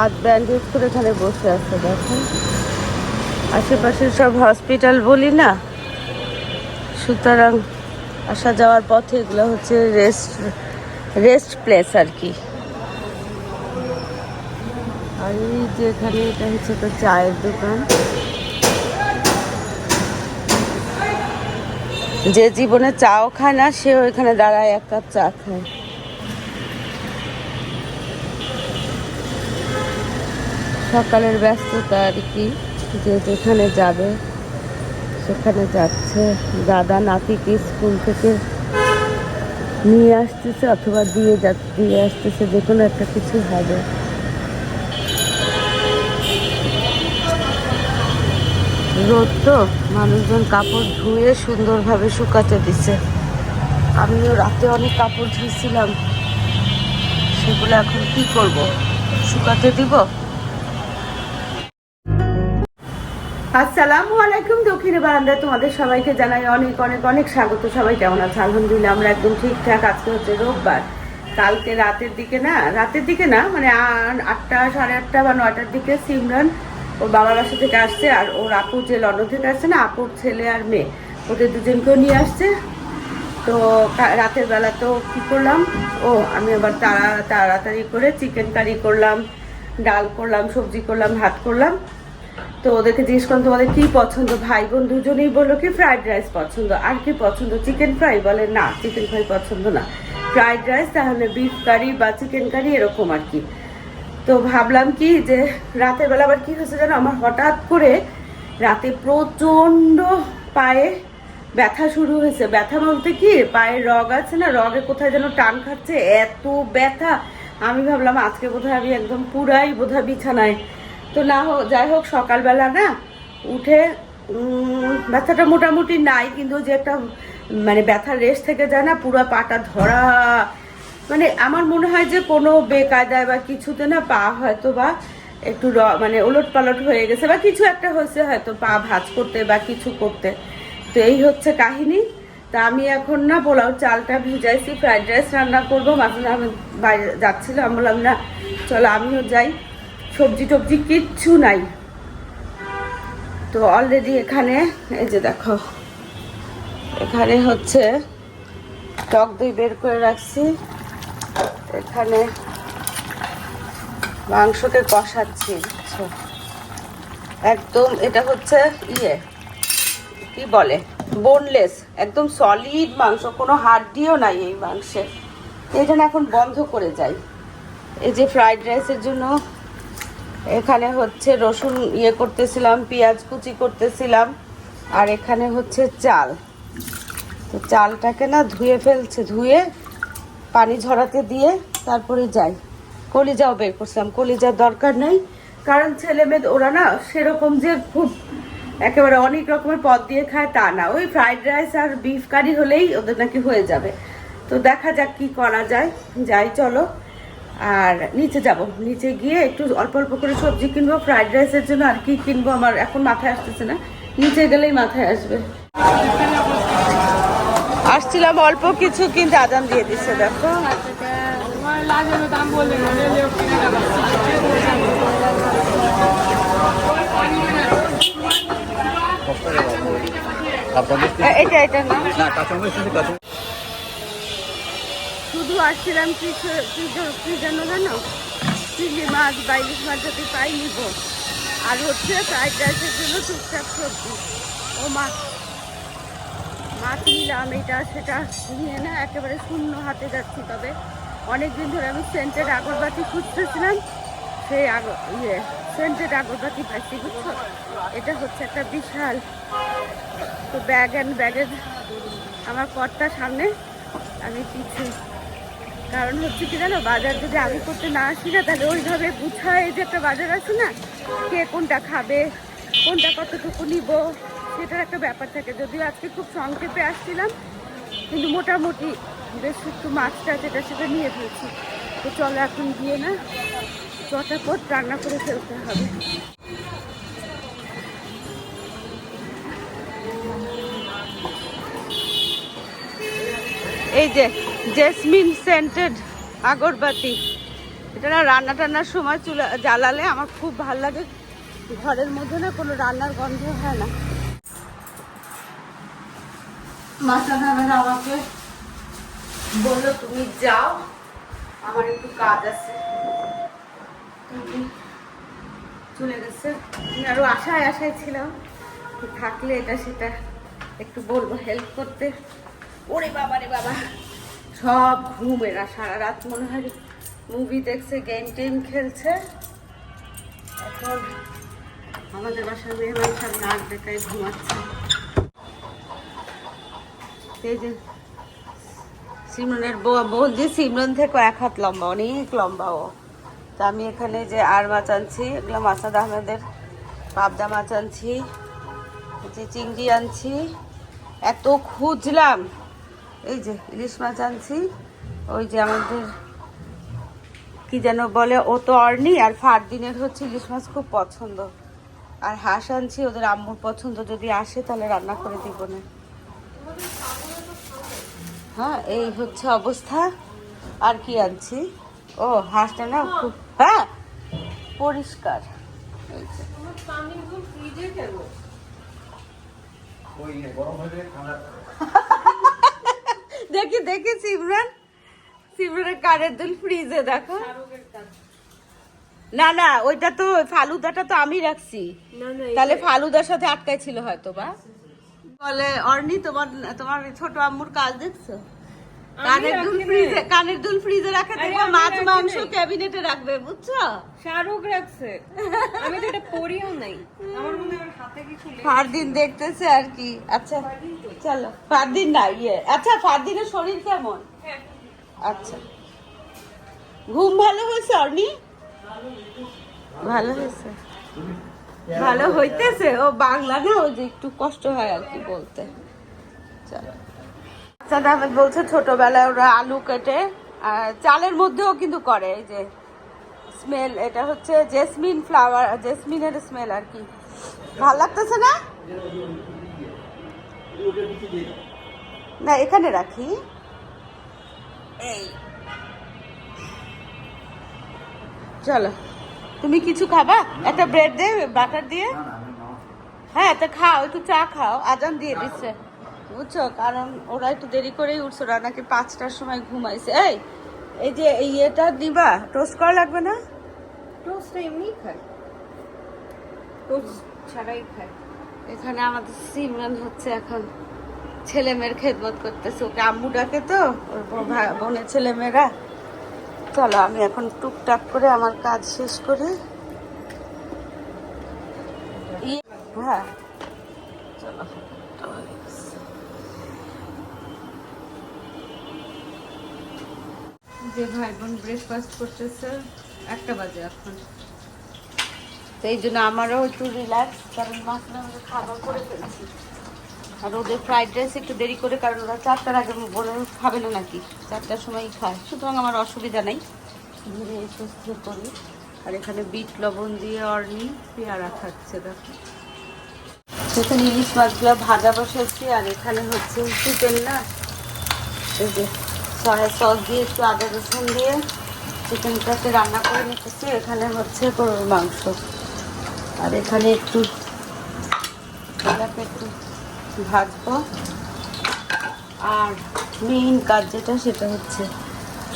হাত ব্যান্ডেজ করে এখানে বসে আছে, দেখো। আশেপাশে সব হসপিটাল বলি না? সুতরাং আসা যাওয়ার পথে এগুলো হচ্ছে রেস্ট রেস্ট প্লেস আর কি। আর এই যে এখানে এটা হচ্ছে তো চায়ের দোকান। যে জীবনে চাও খায় না, সেও এখানে দাঁড়ায় এক কাপ চা খায়। সকালের ব্যস্ততা আর কি, যে যেখানে যাবে, সেখানে যাচ্ছে। দাদা নাতিকে স্কুল থেকে নিয়ে আসতেছে অথবা দিয়ে যা, দিয়ে আসতেছে, যে কোনো একটা কিছু হবে। রোদ তো, মানুষজন কাপড় ধুয়ে সুন্দরভাবে শুকাতে দিছে। আমিও রাতে অনেক কাপড় ধুয়েছিলাম সেগুলো এখন কি করব? শুকাতে দিব? আসসালামু আলাইকুম, দক্ষিণে বারান্দায় তোমাদের সবাইকে জানাই অনেক অনেক অনেক স্বাগত। সবাই কেমন আছে? আলহামদুলিল্লাহ, আমরা একদম ঠিকঠাক। আজকে হচ্ছে রোববার। কালকে রাতের দিকে না, রাতের দিকে না মানে আটটা, সাড়ে আটটা বা নয়টার দিকে সিমরান, ওর বাবার বাসা থেকে আসছে, আর ওর আপুর যে লন্ডন থেকে আসছে না, আপুর ছেলে আর মেয়ে, ওদের দুজনকেও নিয়ে আসছে। তো রাতের বেলা তো কি করলাম? ও, আমি আবার তাড়া তাড়াতাড়ি করে চিকেন কারি করলাম, ডাল করলাম, সবজি করলাম, ভাত করলাম। তো ওদেরকে জিজ্ঞেস করলাম, তোমাদের কি পছন্দ? ভাই বোন দুজনেই বলল কি ফ্রাইড রাইস পছন্দ। আর কি পছন্দ? চিকেন ফ্রাই বলে, না চিকেন ফ্রাই পছন্দ না। ফ্রাইড রাইস তাহলে বিফ কারি বা চিকেন কারি এরকম আর কি। তো ভাবলাম কি যে রাতের বেলা আবার কি হয়েছে জানো? আমার হঠাৎ করে রাতে প্রচণ্ড পায়ে ব্যথা শুরু হয়েছে। ব্যথা বলতে কি, পায়ের রগ আছে না, রগে কোথায় যেন টান খাচ্ছে, এত ব্যথা। আমি ভাবলাম, আজকে বোধহয় আমি একদম পুরাই বোধহয় বিছানায় তো না হোক, যাই হোক, সকালবেলা না উঠে ব্যথাটা মোটামুটি নাই, কিন্তু যে একটা মানে ব্যথার রেস্ট থেকে যায় না, পুরো পাটা ধরা মানে আমার মনে হয় যে কোনো বেকায়দায় বা কিছুতে না পা হয়তো বা একটু মানে ওলট পালট হয়ে গেছে, বা কিছু একটা হয়েছে হয়তো পা ভাজ করতে বা কিছু করতে। তো এই হচ্ছে কাহিনী। তা আমি এখন না পোলাও চালটা ভিজাইছি, ফ্রাইড রাইস রান্না করব। মাঝে আমি বাইরে যাচ্ছিলাম বললাম, না, চলো আমিও যাই। সবজি টবজি কিচ্ছু নাই। তো অলরেডি এখানে, এই যে দেখো, এখানে হচ্ছে টক দই বের করে রাখছি। এখানে মাংসকে কষাচ্ছি। বুঝছ? একদম এটা হচ্ছে ইয়ে কি বলে? বোনলেস একদম সলিড মাংস, কোনো হাড্ডিও নাই এই মাংসে এটা এখন বন্ধ করে যাই। এই যে ফ্রাইড রাইসের জন্য এখানে হচ্ছে রসুন ইয়ে করতেছিলাম, পেঁয়াজ কুচি করতেছিলাম, আর এখানে হচ্ছে চাল। তো চালটাকে না ধুয়ে ফেলছে, ধুয়ে পানি ঝরাতে দিয়ে তারপরে যাই। কলিজাও বের করছিলাম, কলিজার দরকার নেই, কারণ ছেলে মেয়ে ওরা না সেরকম যে খুব একেবারে অনেক রকমের পদ দিয়ে খায় তা না। ওই ফ্রাইড রাইস আর বিফ কারি হলেই ওদের নাকি হয়ে যাবে। তো দেখা যাক কি করা যায়। যাই, চলো। আর নিচে যাব। নিচে গিয়ে একটু অল্প অল্প করে সবজি কিনবো ফ্রাইড রাইসের জন্য আর কি কিনবো আমার এখন মাথায় আসতেছে না। নিচে গেলেই মাথায় আসবে। আসছিলাম অল্প কিছু কিন্তু আদান দিয়ে দিচ্ছে দেখো। এটা এটা না না কাঁচামরিচ শুধু কাঁচা শুধু আসছিলাম কি যেন জানো? চিংড়ি মাছ বা ইলিশ মাছ যদি পাই নিব। আর হচ্ছে ফ্রাইড রাইসের জন্য টুকটাক সবজি। ও মাছ মাছ নিলাম এটা সেটা নিয়ে না একেবারে শূন্য হাতে যাচ্ছি তবে। অনেক দিন ধরে আমি সেন্টের আগরবাতি খুঁজতেছিলাম। সেই আগ ইয়ে সেন্টের আগরবাতি পাইছি, বুঝছ? এটা হচ্ছে একটা বিশাল। তো ব্যাগ অ্যান্ড ব্যাগের আমার কর্তার সামনে। আমি পিছু কারণ হচ্ছে কি জানো, বাজার যদি আমি করতে না আসি না, তাহলে ওইভাবে গুছায় যে একটা বাজার আছে না, কে কোনটা খাবে, কোনটা কতটুকু নিব, সেটার একটা ব্যাপার থাকে। যদিও আজকে খুব সংক্ষেপে আসছিলাম, কিন্তু মোটামুটি বেশ একটু মাছটা যেটা সেটা নিয়ে ফেলছি। তো চলো এখন গিয়ে না, চটাপট রান্না করে ফেলতে হবে। এই যে জেসমিন সেন্টেড আগরবাতি। এটা না রান্না টান্নার সময় চুলা জ্বালালে আমার খুব ভালো লাগে। ঘরের মধ্যে না কোনো রান্নার গন্ধ হয় না। মাথা ধামের আমাকে বলল, তুমি যাও, আমার একটু কাজ আছে। চলে গেছে। আমি আরও আশায় আশায় ছিলাম থাকলে এটা সেটা একটু বলব হেল্প করতে। ওরে বাবা রে বাবা। সব ঘুম, এরা সারা রাত মনে হয় মুভি দেখছে গেম টেম খেলছে। এখন আমাদের বাসার মেয়ে মানুষের নাক দেখায় ঘুমাচ্ছে। এই যে, সিমরনের বোন যে সিমরন থেকে এক হাত লম্বা, অনেক লম্বা ও। তা আমি এখানে যে আর মাছ আনছি, এগুলো মাসাদ আহমেদের পাবদা মাছ আনছি যে চিংড়ি আনছি। এত খুঁজলাম এই যে ইলিশ মাছ আনছি। ওই যে আমাদের কি যেন বলে ও তো অর্নি আর ফার দিনের হচ্ছে ইলিশ মাছ খুব পছন্দ। আর হাঁস আনছি ওদের আম্মুর পছন্দ যদি আসে তাহলে রান্না করে দিব না। হ্যাঁ এই হচ্ছে অবস্থা। আর কি আনছি? ও হাঁসটা না খুব হ্যাঁ পরিষ্কার। গরম হয়ে দেখি দেখি সিমরান। সিমরানের কানের দুল ফ্রিজে দেখো। না না ওইটা তো ফালুদাটা তো আমি রাখছি। তাহলে ফালুদার সাথে আটকাই ছিল হয়তো বা। বলে অর্নি তোমার তোমার ছোট আম্মুর কাজ দেখছ? কানের দুল ফ্রিজে কানের দুল ফ্রিজে রাখে আরে দেখো আমি মাছ মাংস ক্যাবিনেটে রাখবে বুঝছ? শাহরুখ রাখছে। আমি তো এটা পড়িও নাই। আমার মনে হয় হাতে কিছু ফারদিন দেখতেছে আর কি। আচ্ছা চলো। ফারদিন না ইয়ে। আচ্ছা ফারদিনের শরীর কেমন? আচ্ছা। ঘুম ভালো হয়েছে অর্নি? ভালো হয়েছে। ভালো হইতেছে? ও বাংলা না ওই যে একটু কষ্ট হয় আর কি বলতে। চলো। আচ্ছা আহমেদ বলছে ছোটবেলায় ওরা আলু কেটে আর চালের মধ্যেও কিন্তু করে এই যে স্মেল এটা হচ্ছে জেসমিন ফ্লাওয়ার জেসমিনের স্মেল আর কি। ভালো লাগতেছে না? না এখানে রাখি। এই। চলো তুমি কিছু খাবা? একটা ব্রেড দে বাটার দিয়ে? হ্যাঁ তা খাও একটু চা খাও। আজান দিয়ে দিচ্ছে। বুঝছ? কারণ ওরা একটু দেরি করেই উঠছে ওরা নাকি পাঁচটার সময় ঘুমাইছে। এই এই যে এই ইয়েটা দিবা টোস্ট করা লাগবে না? টোস্টটা এমনি খায় টোস্ট ছাড়াই খায় এখানে আমাদের সিমরান হচ্ছে এখন ছেলে মেয়ের খেদমত করতেছে। ওকে আম্মু ডাকে তো ওর বোনের ছেলে মেয়েরা চলো আমি এখন টুকটাক করে আমার কাজ শেষ করি হ্যাঁ চলো যে ভাই বোন ব্রেকফাস্ট করতেছে, একটা বাজে এখন। এই জন্য আমারও একটু রিল্যাক্স কারণ মাছটা আমাদের খাবার করে ফেলছি। আর ওদের ফ্রাইড রাইস একটু দেরি করে, কারণ ওরা চারটার আগে বলে খাবে না নাকি? চারটার সময়ই খায়। সুতরাং আমার অসুবিধা নেই। ধীরে সুস্থ করি। আর এখানে বিট, লবণ দিয়ে অর্নি, পেয়ারা খাচ্ছে, দেখো। সেখানে ইলিশ মাছগুলো ভাজা বসেছি, আর এখানে হচ্ছে চিকেন না? এই যে। সয়া সস দিয়ে একটু আদা রসুন দিয়ে চিকেনটাকে রান্না করে নিতেছি। এখানে হচ্ছে গরুর মাংস। আর এখানে একটু একটু ভাজবো। আর মেইন কাজ যেটা সেটা হচ্ছে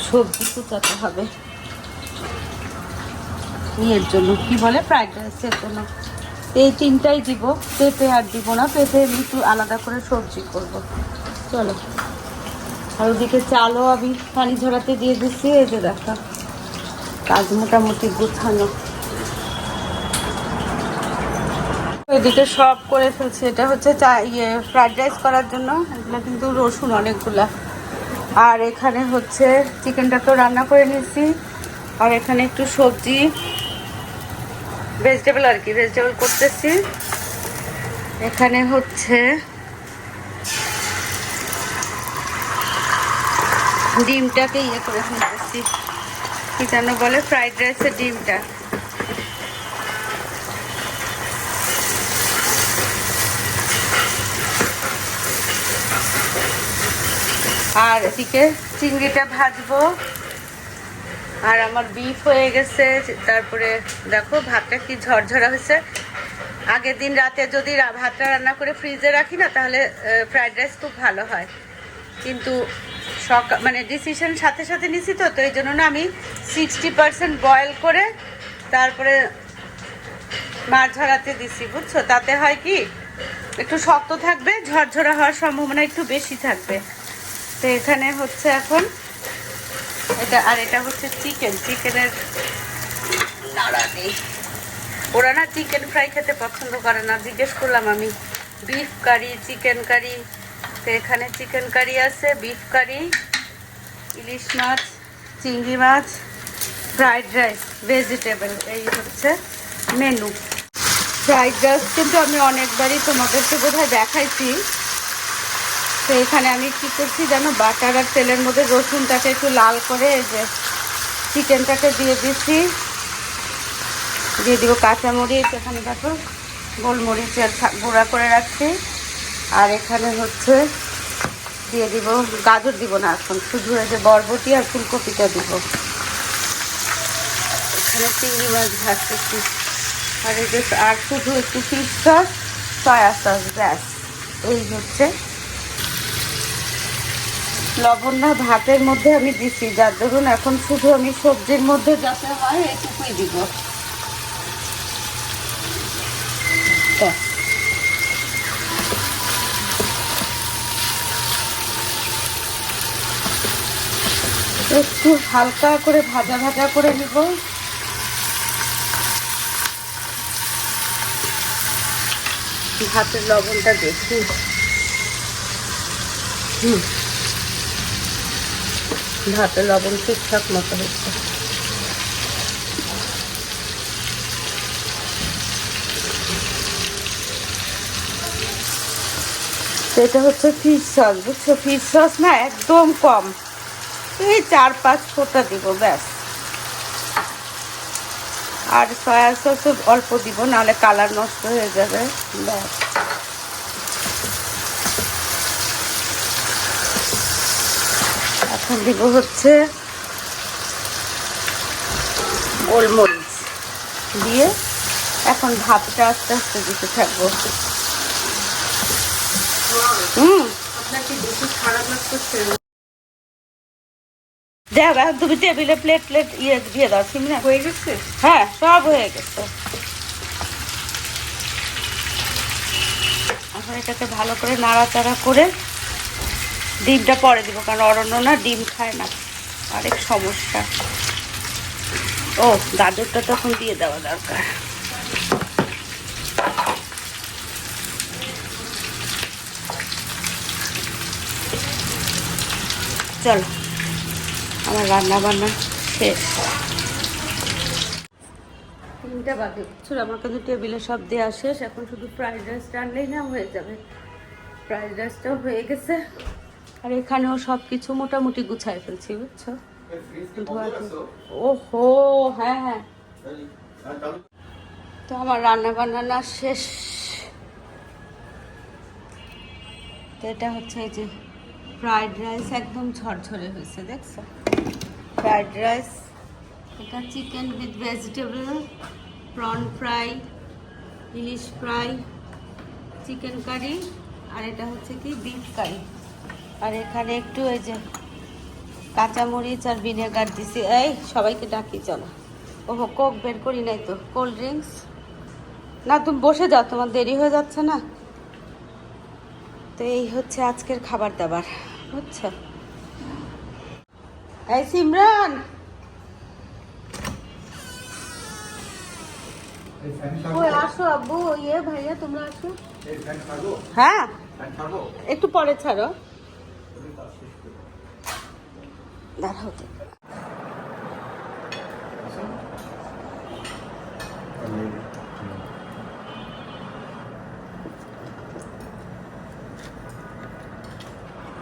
সবজি কুচাতে হবে। ইয়ের জন্য, কি বলে? ফ্রাইড রাইসের জন্য। এই তিনটাই দিব। পেঁপে আর দিব না। পেঁপে একটু আলাদা করে সবজি করব। চলো। আর ওদিকে চালও আমি পানি ঝরাতে দিয়ে দিচ্ছি, এই যে দেখা। কাজ মোটামুটি গুছানো। এদিকে সব করে ফেলছি, এটা হচ্ছে চা ইয়ে ফ্রাইড রাইস করার জন্য। এগুলো কিন্তু রসুন অনেকগুলা। আর এখানে হচ্ছে চিকেনটা তো রান্না করে নিয়েছি। আর এখানে একটু সবজি ভেজিটেবল আর কি ভেজিটেবল করতেছি। এখানে হচ্ছে ডিমটাকে ইয়ে করে ফেলতেছি। কি যেন বলে? ফ্রাইড রাইসের ডিমটা। আর এদিকে চিংড়িটা ভাজবো। আর আমার বিফ হয়ে গেছে। তারপরে দেখো ভাতটা কি ঝরঝরা হয়েছে। আগের দিন রাতে যদি ভাতটা রান্না করে ফ্রিজে রাখি না, তাহলে ফ্রাইড রাইস খুব ভালো হয়। কিন্তু সকাল মানে ডিসিশন সাথে সাথে নিছি তো তো এই জন্য না আমি সিক্সটি পার্সেন্ট বয়েল করে তারপরে মাছ ঝরাতে দিছি, বুঝছ? তাতে হয় কি, একটু শক্ত থাকবে, ঝরঝরা হওয়ার সম্ভাবনা একটু বেশি থাকবে। তো এখানে হচ্ছে এখন এটা, আর এটা হচ্ছে চিকেন চিকেনের নাড়া নেই। ওরা না চিকেন ফ্রাই খেতে পছন্দ করে না। জিজ্ঞেস করলাম আমি বিফ কারি চিকেন কারি তো এখানে চিকেন কারি আছে বিফ কারি ইলিশ মাছ, চিংড়ি মাছ ফ্রাইড রাইস ভেজিটেবল এই হচ্ছে মেনু ফ্রাইড রাইস কিন্তু আমি অনেকবারই তোমাদেরকে বোধহয় দেখাইছি। তো এখানে আমি কি করছি জানো বাটার আর তেলের মধ্যে রসুনটাকে একটু লাল করে যে চিকেনটাকে দিয়ে দিচ্ছি। দিয়ে দিব কাঁচামরিচ, এখানে দেখো গোলমরিচের গুঁড়া করে রাখছি। আর এখানে হচ্ছে দিয়ে দিব, গাজর দিব না এখন, শুধু এই যে বরবটি আর ফুলকপিটা দিব। এখানে চিংড়ি মাছ ভাজতেছি। আর এই যে, আর শুধু একটু ফিশ সস সয়া সস, ব্যাস। এই হচ্ছে। লবণ না ভাতের মধ্যে আমি দিছি, যার ধরুন এখন শুধু আমি সবজির মধ্যে যাতে হয় এটুকুই দিব। ব্যাস। একটু হালকা করে ভাজা ভাজা করে নিব। ভাতের লবণটা দেখি। হুম। ভাতের লবণ ঠিকঠাক মতো হচ্ছে। এটা হচ্ছে ফিশ সস বুঝছ? ফিশ সস না একদম কম। এই চার পাঁচ ফোঁটা দিব, ব্যাস। আর সয়া সস অল্প দিব, নাহলে কালার নষ্ট হয়ে যাবে, ব্যাস। এখন দিব হচ্ছে গোলমরিচ দিয়ে এখন ভাতটা আস্তে আস্তে দিতে থাকব। হুম। আপনার কি বেশি খারাপ লাগতেছে? দেখ তুমি টেবিলে প্লেট প্লেট ইয়ে দিয়ে দাও সিমরা হয়ে গেছে? হ্যাঁ সব হয়ে গেছে। এখন এটাকে ভালো করে নাড়াচাড়া করে ডিমটা পরে দিব কারণ অরণ্য না ডিম খায় না। আরেক সমস্যা। ও গাজরটা তখন দিয়ে দেওয়া দরকার। চলো। আমার রান্না বান্না শেষ। তিনটা বাজে। বুঝছ আমার কিন্তু টেবিলে সব দেওয়া শেষ। এখন শুধু ফ্রাইড রাইস রান্নাই না, হয়ে যাবে। ফ্রাইড রাইসটাও হয়ে গেছে। আর এখানেও সব কিছু মোটামুটি গুছাই ফেলছি, বুঝছ? ধোয়া ও হো হ্যাঁ হ্যাঁ। তো আমার রান্না বান্না না শেষ। তো এটা হচ্ছে এই যে ফ্রাইড রাইস একদম ঝরঝরে হয়েছে, দেখছ? ফ্রাইড রাইস এটা chicken with vegetable prawn fry ilish fry chicken curry আর এটা হচ্ছে কি বিফ কারি আর এখানে একটু এই যে কাঁচামরিচ আর ভিনেগার দিছি। এই সবাইকে ডাকি চলো। ওহো কোক বের করি নাই তো। Cold drinks? না তুমি বসে যাও তোমার দেরি হয়ে যাচ্ছে না। তো এই হচ্ছে আজকের খাবার দাবার বুঝছ? এই সিমরান। ওই আসো আব্বু ইয়ে ভাইয়া তোমরা আসো। হ্যাঁ। একটু পরে ছাড়ো। দাঁড়াও।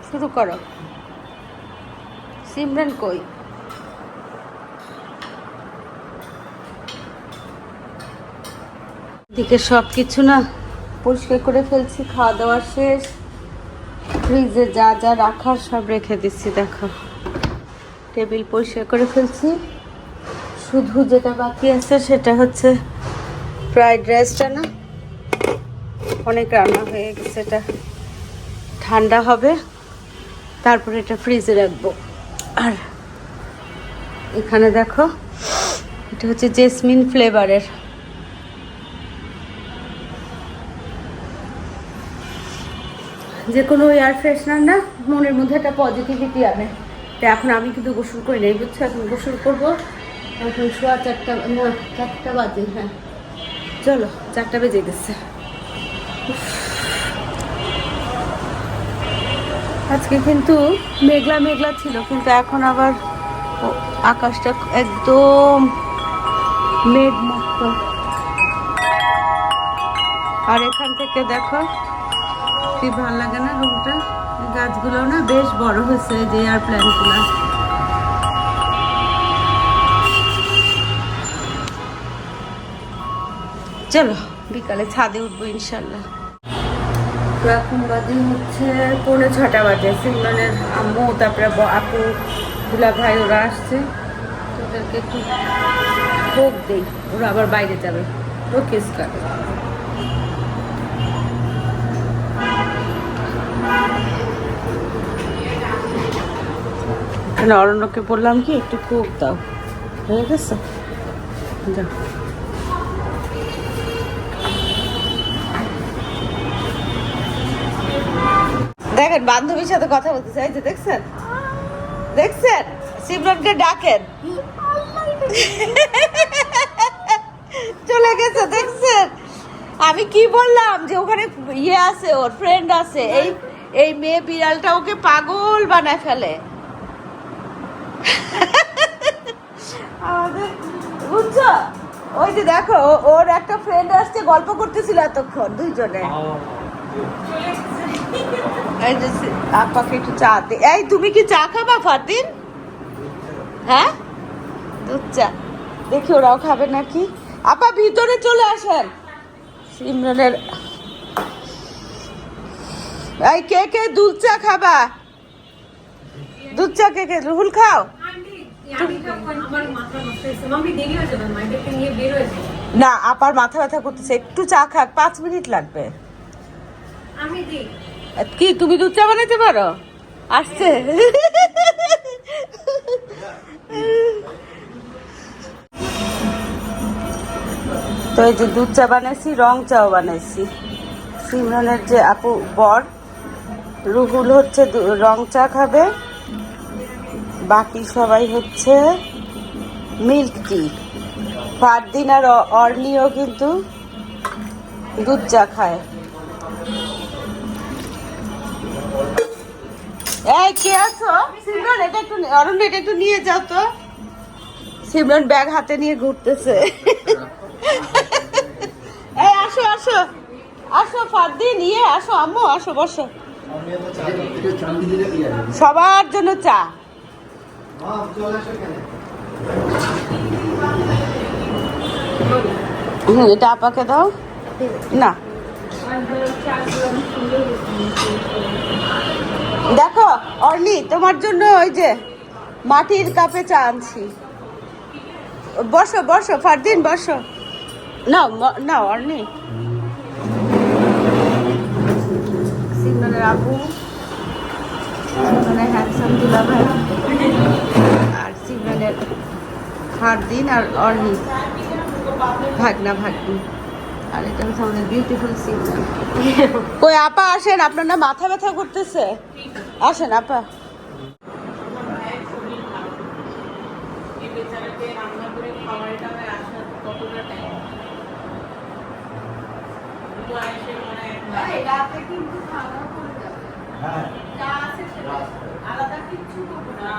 শুরু করো। সিমরান কই? দিকে সব কিছু না পরিষ্কার করে ফেলছি খাওয়া দাওয়া শেষ। ফ্রিজে যা যা রাখার সব রেখে দিচ্ছি, দেখো। টেবিল পরিষ্কার করে ফেলছি। শুধু যেটা বাকি আছে সেটা হচ্ছে ফ্রাইড রাইসটা না। অনেক রান্না হয়ে গেছে, এটা ঠান্ডা হবে। তারপরে এটা ফ্রিজে রাখব। আর এখানে দেখো, এটা হচ্ছে জেসমিন ফ্লেভারের। যে কোনো এয়ার ফ্রেশনার না, মনের মধ্যে একটা পজিটিভিটি আনে। তো এখন আমি কিন্তু গোসল করি নাই, বুঝছ? এখন গোসল করব। এখন সোয়া চারটা না চারটা বাজে হ্যাঁ। চলো, চারটা বেজে গেছে। আজকে কিন্তু মেঘলা মেঘলা ছিল, কিন্তু এখন আবার আকাশটা একদম মেঘ মুক্ত। আর এখান থেকে দেখো, কি ভালো লাগে না রুমটা? গাছগুলো না বেশ বড় হয়েছে যে এয়ার প্ল্যান্টগুলো চলো, বিকালে ছাদে উঠবো ইনশাল্লাহ। তো এখন বাজে হচ্ছে পৌনে ছটা বাজে। সিমরানের আম্মু, তারপরে আপু, দুলা ভাই, ওরা আসছে। ওদেরকে একটু ভোগ দেই। ওরা আবার বাইরে যাবে। ও কিস এখানে অরণ্যকে বললাম কি, একটু কোক দাও। হয়ে গেছে? যাও দেখেন, বান্ধবীর সাথে কথা বলতে চাই যে দেখছেন? দেখছেন? সিমরনকে ডাকেন। চলে গেছে, দেখছেন? আমি কি বললাম যে ওখানে ইয়ে আছে, ওর ফ্রেন্ড আছে, এই এই মেয়ে বিড়ালটা ওকে পাগল বানায় ফেলে। আমাদের, বুঝছ? ওই যে দেখো ওর একটা ফ্রেন্ড আসছে, গল্প করতেছিল এতক্ষণ দুইজনে। এই যে আপাকে একটু চা দে এই, তুমি কি চা খাবা ফাতিন হ্যাঁ? দুধ চা। দেখি ওরাও খাবে নাকি? আপা, ভিতরে চলে আসেন। সিমরানের এই, কে কে দুধ চা খাবা? দুধ চা কে কে রুহুল খাও। না, আপার মাথা ব্যথা করতেছে। একটু চা খাক, পাঁচ মিনিট লাগবে। কি, তুমি দুধ চা বানাইতে পারো? আসছে। তো এই যে দুধ চা বানাইছি, রং চাও বানাইছি। সিমরনের যে আপু বর, রুহুল হচ্ছে রং চা খাবে। বাকি সবাই হচ্ছে মিল্ক টি। ফারদিন আর অর্নিও কিন্তু দুধ চা খায়। এই, কে এটা একটু অরণ্য এটা একটু নিয়ে তো। ব্যাগ হাতে নিয়ে ঘুরতেছে। এই, আসো আসো। আসো ইয়ে আসো, আম্মু, আসো, বসো। সবার জন্য চা। এটা আপাকে দাও। না। দেখো অর্নি তোমার জন্য ওই যে মাটির কাপে চা আনছি। বসো বসো, ফারদিন, বসো। না না অর্নি সিমনের আপু সিমনের হ্যান্ডসাম দুলা ভাই আর সিমনের ফারদিন আর অর্নি ভাগনা, ভাগ্নি। আর এটা হচ্ছে আমাদের বিউটিফুল সিমন কই আপা আসেন আপনার না মাথা ব্যথা করতেছে আসেন আপা হ্যাঁ আলাদা করব না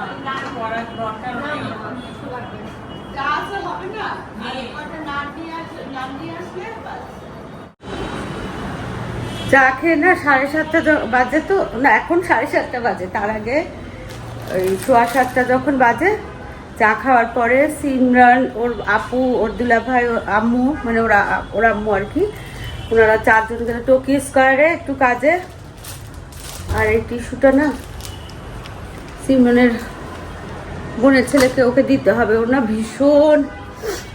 যা আছে হবে না নাম দিয়ে নাম দিয়ে আসলে বাস। চা খেয়ে না সাড়ে সাতটা বাজে তো? না, এখন সাড়ে সাতটা বাজে। তার আগে ওই সোয়া সাতটা যখন বাজে, চা খাওয়ার পরে সিমরান, ওর আপু, ওর দুলা ভাই ওর আম্মু মানে ওরা, ওর আম্মু আর কি, ওনারা চারজন গেলে টোকি স্কোয়ারে একটু কাজে। আর এই টিস্যুটা না, সিমরানের বোনের ছেলেকে ওকে দিতে হবে। ওর না ভীষণ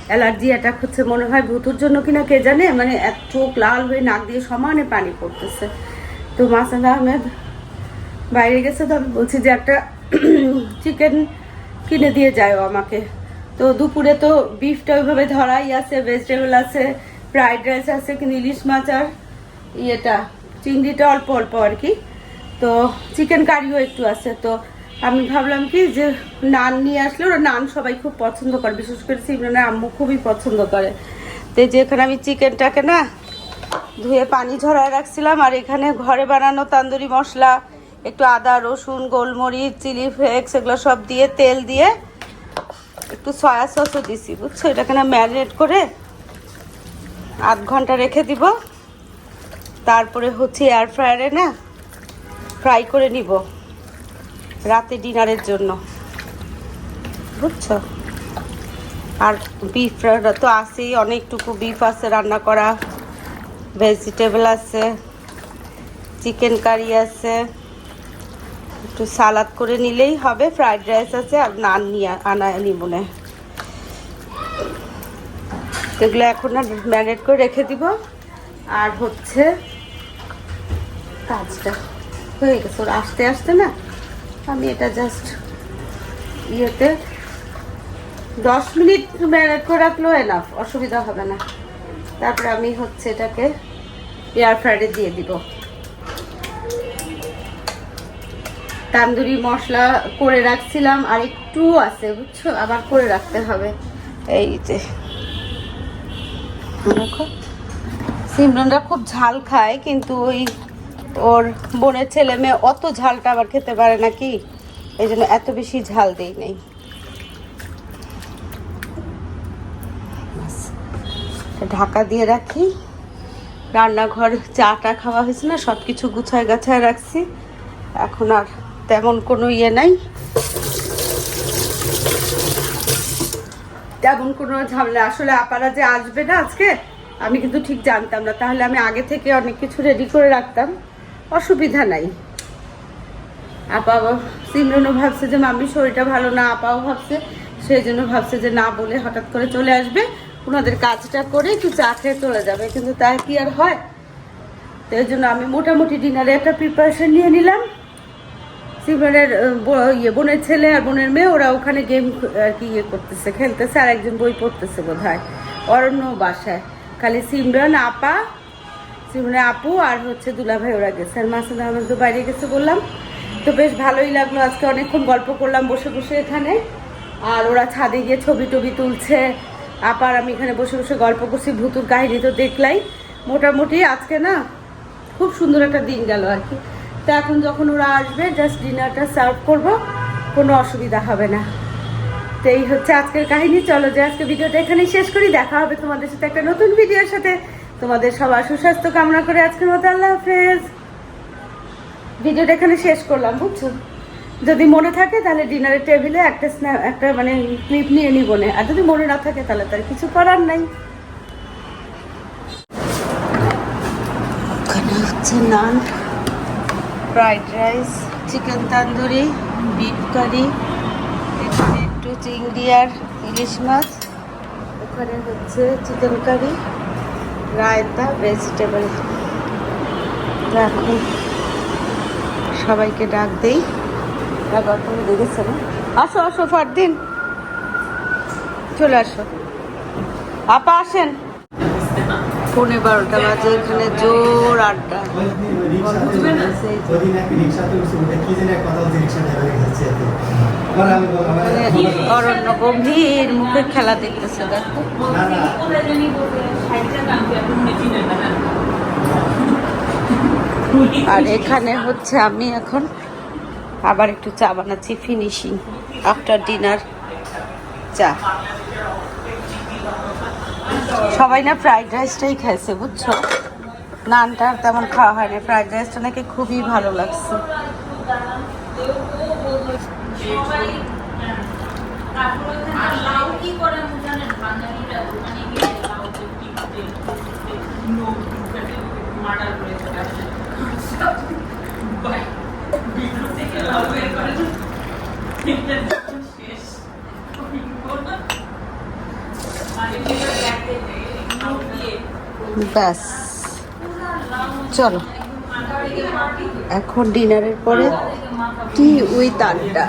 অ্যালার্জি, অ্যাটাক হচ্ছে মনে হয় ভুতুর জন্য কিনা কে জানে মানে এক চোখ লাল হয়ে নাক দিয়ে সমানে পানি পড়তেছে। তো মাসাদ আহমেদ বাইরে গেছে তো আমি বলছি যে একটা চিকেন কিনে দিয়ে যায় আমাকে। তো দুপুরে তো বিফটা ওইভাবে ধরাই আছে ভেজিটেবল আছে ফ্রাইড রাইস আছে, কিন্তু ইলিশ মাছ আর ইয়েটা, চিংড়িটা অল্প অল্প আর কি। তো চিকেন কারিও একটু আছে। তো আমি ভাবলাম কি যে নান নিয়ে আসলে ওরা নান সবাই খুব পছন্দ করে, বিশেষ করে সিমরানের আম্মু খুবই পছন্দ করে। তো এই যে এখানে আমি চিকেনটাকে না ধুয়ে পানি ঝরায় রাখছিলাম, আর এখানে ঘরে বানানো তান্দুরি মশলা, একটু আদা, রসুন, গোলমরিচ, চিলি ফ্লেক্স এগুলো সব দিয়ে, তেল দিয়ে একটু সয়া সসও দিছি, বুঝছ? এটাকে না ম্যারিনেট করে আধ ঘণ্টা রেখে দিব। তারপরে হচ্ছে এয়ার ফ্রায়ারে না ফ্রাই করে নিব। রাতে ডিনারের জন্য। বুঝছ? আর বিফ তো আছেই, অনেকটুকু বিফ আছে, রান্না করা। ভেজিটেবল আছে চিকেন কারি আছে। একটু সালাদ করে নিলেই হবে ফ্রাইড রাইস আছে, আর নান নিয়ে আনা নিব না। এগুলো এখন আর ম্যারিনেট করে রেখে দিব। আর হচ্ছে, কাজটা হয়ে গেছে আসতে আসতে না আমি এটা জাস্ট ইয়েতে দশ মিনিট ম্যারিনেট করে রাখলেও এনাফ অসুবিধা হবে না। তারপরে আমি হচ্ছে এটাকে এয়ার ফ্রায়ারে দিয়ে দিব। তান্দুরি মশলা করে রাখছিলাম, আর একটু আছে, বুঝছ? আবার করে রাখতে হবে। এই যে। দেখো সিমরনরা খুব ঝাল খায়, কিন্তু ওই ওর বোনের ছেলে মেয়ে অত ঝালটা আবার খেতে পারে না কি এই জন্য এত বেশি ঝাল দেই নেই। ঢাকা দিয়ে রাখি। রান্নাঘর চা টা খাওয়া হয়েছে না সব কিছু গুছায় গাছায় রাখছি। এখন আর তেমন কোনো ইয়ে নাই। তেমন কোনো ঝামেলা। আসলে আপারা যে আসবে না আজকে, আমি কিন্তু ঠিক জানতাম না। তাহলে আমি আগে থেকে অনেক কিছু রেডি করে রাখতাম। অসুবিধা নাই। আপা সিমরনও ভাবছে যে মামির শরীরটা ভালো না। আপাও ভাবছে, সেই জন্য ভাবছে যে, না, বলে হঠাৎ করে চলে আসবে। ওনাদের কাজটা করে একটু চা খেয়ে চলে যাবে, কিন্তু তাই কি আর হয়? তো এই জন্য আমি মোটামুটি ডিনারে একটা প্রিপারেশন নিয়ে নিলাম। সিমরনের ইয়ে বোনের ছেলে আর বোনের মেয়ে, ওরা ওখানে গেম আর কি ইয়ে করতেছে, খেলতেছে, আর একজন বই পড়তেছে বোধ হয় অরণ্য বাসায়। খালি সিমরন, আপা সিমরনের আপু আর হচ্ছে দুলাভাই ওরা গেছে। আর মাসুদ আহমেদ তো বাইরে গেছে বললাম। তো বেশ ভালোই লাগল। আজকে অনেকক্ষণ গল্প করলাম বসে বসে এখানে। আর ওরা ছাদে গিয়ে ছবি টবি তুলছে। আপার আমি এখানে বসে বসে গল্প করছি। ভুতুর কাহিনী তো দেখলাই। মোটামুটি আজকে না খুব সুন্দর একটা দিন গেল আর কি। তো এখন যখন ওরা আসবে জাস্ট ডিনারটা সার্ভ করব। কোনো অসুবিধা হবে না। তো এই হচ্ছে আজকের কাহিনী। চলো যে আজকে ভিডিওটা এখানেই শেষ করি। দেখা হবে তোমাদের সাথে একটা নতুন ভিডিওর সাথে। তোমাদের সবার সুস্বাস্থ্য কামনা করে আজকের মতো আল্লাহ হাফেজ। ভিডিওটা এখানে শেষ করলাম, বুঝছ? যদি মনে থাকে তাহলে ডিনারের টেবিলে একটা স্ন্যাপ একটা মানে ক্লিপ নিয়ে নিব না। আর যদি মনে না থাকে তাহলে তার কিছু করার নাই। হচ্ছে naan, fried rice, chicken tandoori beef curry, একটু চিংড়ি আর ইলিশ মাছ। ওখানে হচ্ছে চিকেন কারি। রায়তা ভেজিটেবল রাখুন। সবাইকে ডাক দেই। একবার বেজে গেছে না আসো আসো ফারদিন। চলে আসো। আপা আসেন। পৌনে বারোটা বাজে এখানে জোর আড্ডা? অরণ্য গম্ভীর মুখে খেলা দেখতেছে আর এখানে হচ্ছে আমি এখন আবার একটু চা বানাচ্ছি ফিনিশিং আফটার ডিনার চা। সবাই না ফ্রাইড রাইসটাই খাইছে বুঝছ? নানটা তেমন খাওয়া হয় না ফ্রাইড রাইসটা নাকি খুবই ভালো লাগছে। শেষ ব্যাস। চলো। এখন ডিনারের পরে টি উইথ আড্ডা।